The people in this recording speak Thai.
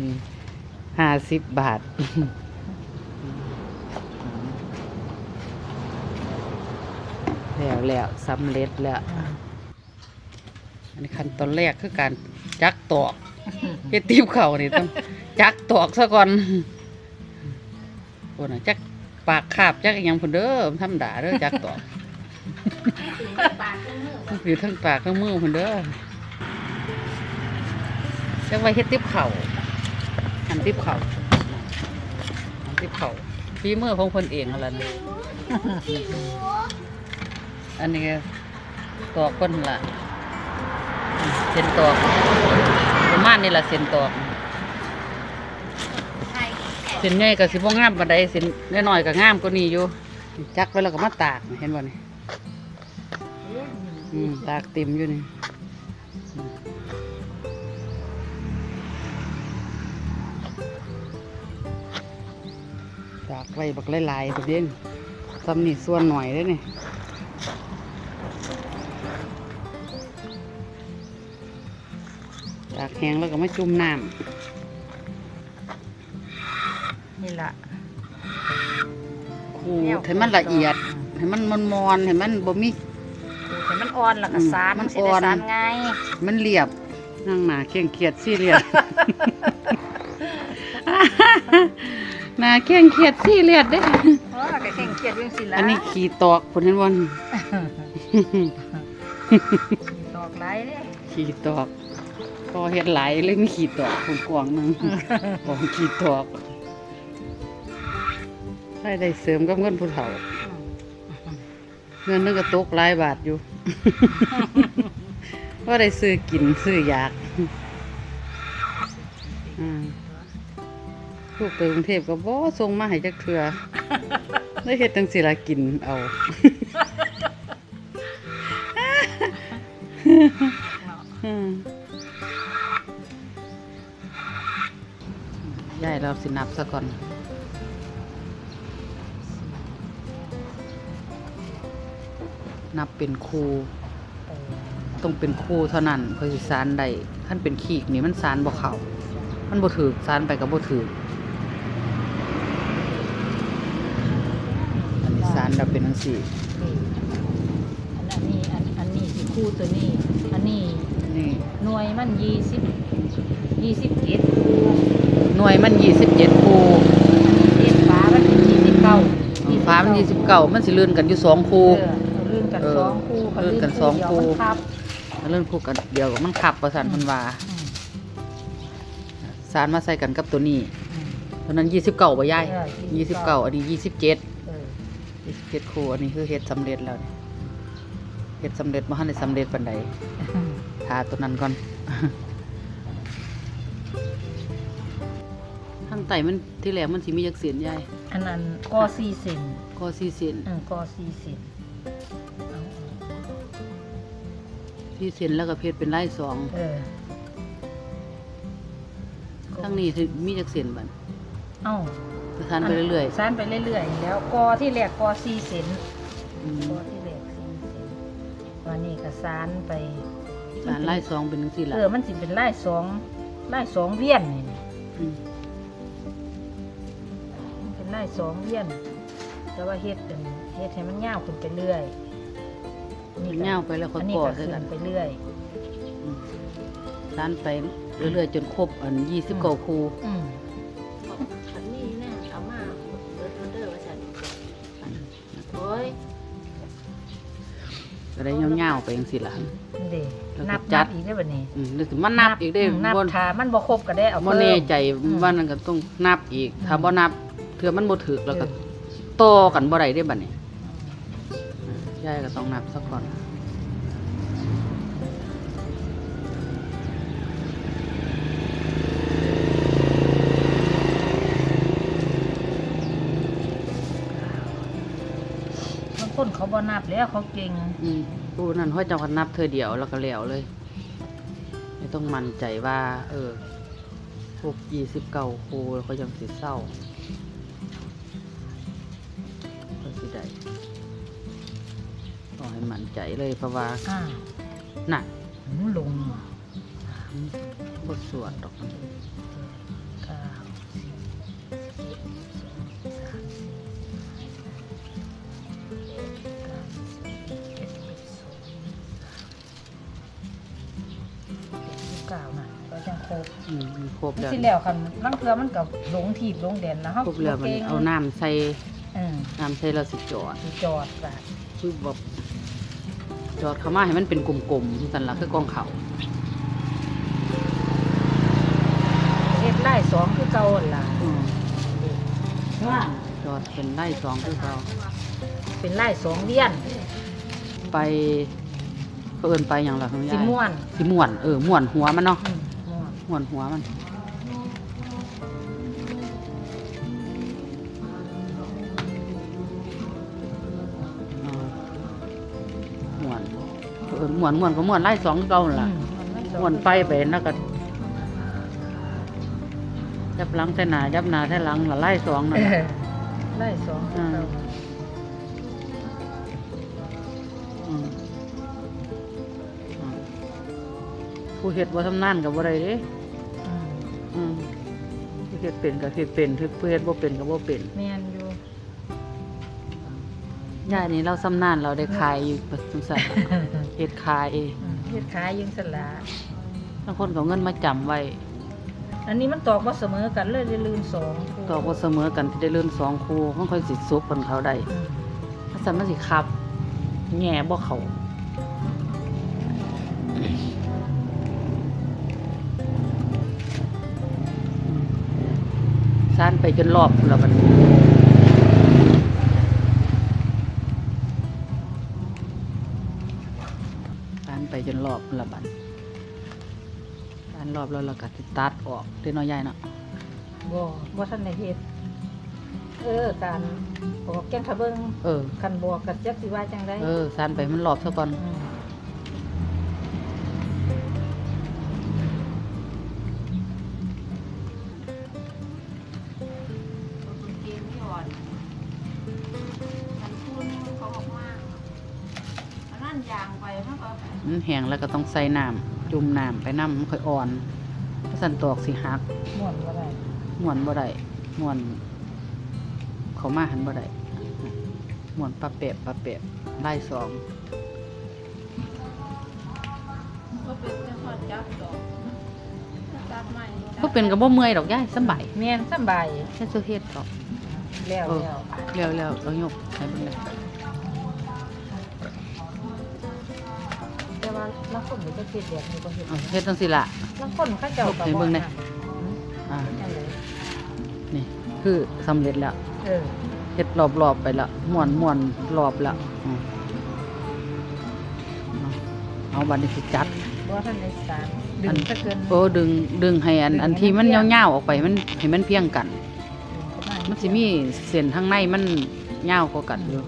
นี่ห้าสิบบาท แล้วแล้วสำเร็จแล้ว อันนี้ขั้นตอนแรกคือการจักตอกเฮ็ดตีบเข่านี่ต้องจักตอกซะก่อนโอ้น่ะจักปากคาบจักอหยังพุ่นเด้อมันธรรมดาเด้อจักตอกมันอยู่ทั้งปากทั้งมือพุ่นเด้อจักไว้เฮ็ดตีบเข่า หันตีบเข่าหันตีบเข่าฝีมือของเพิ่นเองนั่นะนี่อันนี้ตอกเพิ่นล่ะเส้นตอกประมาณนี้ล่ะเส้นตอกเส้นใหญ่ก็สิบ่งามปานใดเส้นน้อยๆก็งามกว่านี้อยู่จักไว้แล้วก็มาตากเห็นบ่นี่อืมตากเต็มอยู่นี่ อืมตากไว้บักหลายๆตัวเด่นซ้ำนี่ส่วนหน่อยเด้อนี่ตากแห้งแล้วก็มาจุ่มน้นี่ล่ะำขูดให้มันละเอียดให้มันมอนมอนๆให้มันบ่มีขูดให้มันอ่อนแล้วก็อืมสานมันสิได้อ่อนสานง่ายมันเรียบนั่งหนาเคร่งเครียดซี่เรียดห นาเคร่งเครียดซี่เรียดเด้เพราะว่าก็แข่งเครียดเรื่องสิละอันนี้ขี่ตอกพุ่นเห็นบ่นดอกไหลายเด้ขี่ตอกพอเฮ็ดหลายเลยมีขี่ตอกพุ่นกวางหนึงของขี่ตอกได้ได้เสริมกับเงินผู้เฒ่า เงินนึกก็ตกหลายบาทอยู่ ว่าได้ซื้อกินซื้ออยากอ่า ลูกไปกรุงเทพก็บ่ส่งมาให้จักเทื่อได้เฮ็ดจังสิล่ะกินเอาอืมยายเราสินับซะก่อนนับเป็นครูต้องเป็นครูเท่านั้นเพื่อสิสารได้ขั้นเป็นขีกนี่มันสารบ่เข้ามันบ่ถือสารไปกับบ่ถืออันนี้สารเราเป็นจังซี่อันนี้อันอันนี้สิคู่ตัวนี้ อันนี้นี่หน่วยมันยี่สิบยี่สิบเจ็ดหน่วยมัน27ครูเจ็ดฟ้ามันเป็นยี่สิบเก้าฟ้ามัน29มันสิลื่นกันอยู่2ครูเออลื่นกันเออสองคู่ลื่นกันสองคู่เดียวมันทับเลื่นคู่กันเดียวกับมันขับว่าซั่นเพิ่นว่าอืมสารมาใส่กันกับตัวนี้อืมตัวนั้น29บ่ยายเออ29อันนี้27เอ อเฮ็ดครูอันนี้คือเฮ็ดสำเร็จแล้วนี่เฮ็ดสำเร็จบ่ทันได้สำเร็จปานใดทาตัวนั้นก่อนข้างใต้มันที่แรกมันสิมีจักเสียนใหญ่อันนั้นก็สี่เซนก็สี่เสียนอืมก็สี่เซนเอาสี่เสียนแล้วก็เพชรเป็นลายสองเออข้างนี้สิมีจักเสียนบัดเอ้า ทานไปเรื่อยสานไปเรื่อยๆ แล้วกอที่แรกกอสี่เซนๆอืม กอที่แรกสี่เซนวันนี้ก็สานไปสารลายสองเป็นจังซี่ล่ะเออมันสิเป็นไล่สองไล่สองเวียนนี่นี่มมันเป็นไล่สองเวียน แต่ว่าเฮ็ดเป็นเฮ็ดให้มันยาวขึ้นไปเรื่อยมันยาวไปแล้วค่ออัยนนี้ก่อก็ใส่ขึ้กันนไปเรื่อย อืมสารไปเรื่อยๆ จนครบอัน29คู่อืม ก็ได้ยาวๆไปจังซี่ล่ะนี่เด้แล้วก็นับจันัด บอีกได้อบัดนี้อืมเดี๋ยวสิมานับอีกเด้มนับบ่ถ้ามันบ่ครบก็ได้เอาบ่เพิ่ม แน่ใจอืมว่านั่นก็ต้องนับอีก ถ้าอืม บ่นับเทื่อมันบ่ถึกแล้วก็เออต่อกันบ่ได้เด้บัดนี้ยายก็ต้องนับซะก่อน คนเขาบ่นับแล้วเขาเก่งอืมผู้นั้นห้อยเจ้าก็นับเธอเดียวแล้วก็แล้วเลย ไม่ต้องมั่นใจว่า เออพวก29ครูแล้วก็ยังสิเศร้าก็สิได้ต้องให้มั่นใจเลยเพราะว่าอ่าน่ะหืมลงบทสวดดอก รบอืมครบแล้วที่แล้วคันบางเทื่อมันก็หลงทีบหลงแดนนะเฮาครบแล้วมันก่งเอาน้ำใส่อืมน้ำใส่แล้วสิจอดสิจอดบาดคือแบบจอดเข้ามาให้มันเป็นกลมๆสันละคือกองเขาเฮ็ดไล่สองคือเก่าหั่นล่ะอืมจอดเป็นไล่สองคือเราเป็นไล่สองเลียนไปเพิ่นไปอย่างละของยายสิม่วน สิม่วนเออม่วนหัวมันเนาะอืม ม่วนม่วนหัวมันเออม่วนเออม่วนม่วนก็ม่วนไล่สองคือเก่านั่นล่ะอืมไล่สองม่วนไปไปแล้วก็ยับหลังใส่หน้ายับหน้าใส่หลังละไล่สองนั่นเอล่ะอไล่สองคือเก่าอืม ผู้เฮ็ดบ่ทำนานกับบ่ได้เด้อืมอืมผู้เฮ็ดเป็นก็เฮ็ดเป็นผู้เฮ็ดบ่เป็นก็บ่เป็นแม่นอยู่ย่ายนี่เราสำนานเราได้ขายอยู่จังซั่นเฮ็ดขายเองอืมเฮ็ดขายยังสละบางคนก็เอาเงินมาจำไว้ อันนี้มันตอกบ่เสมอกันเลยได้ลืมสองตอกบ่เสมอกันที่ได้เริ่มสองคู่มันค่อยสิซุบกันเขาได้อืมถ้าซั่นมันสิคับแง่บ่เข้าานไปจนรอบพุ่นแล้วบัดนี้ซานไปจนรอบพุ่นและบัดซานรอบแล้วเราก็สิตัดออกเด้น้อยใหญ่เนาะบ่บ่ทันได้เฮ็ดเออการบอกแกงทะเบิงเออคันบอกกับจักสิว่าจังได๋เออซานไปมันรอบซะก่อน มันก็มันแห้งแล้วก็ต้องใส่น้ำจุ่มน้ำไปน้ำมันค่อยอ่อนถ้าสันตอกสิหักม่วนบ่ได้ม่วนบ่ได้ม่วนเขามาหันบ่ได้ม่วนปลาเปะปลาเปะไล่สองก็เป็นจังหวัดจับดอกจับใหม่ก็เป็นกับบ่เมื่อยดอกย่ายสำบายแม่นสำบายแค่ซื้อเฮ็ดดอกแล้วเออแล้วแล้วแล้วเรายกให้เบิ่งได้ ว่าลางคนบ่จะเฮ็ดแบบนี้บ่เฮ็ดเอาเฮ็ดจังซี่ล่ะลางคนเขาเจ้าก็ให้เบิ่งหน่อยอ่า นี่ คือสำเร็จแล้ว เออเฮ็ดรอบๆไปล้วม่วนม่วนรอบล้วอืมเอาบัดนี้สิจัด บ่ทันได้สารดึงนซะเกินโอ้ดึงดึงให้อันอันที่มันเพียงยาวๆออกไปมันให้มันเพียงกัน มันสิมีเส้นทางในมันยาวกว่ากันอยู่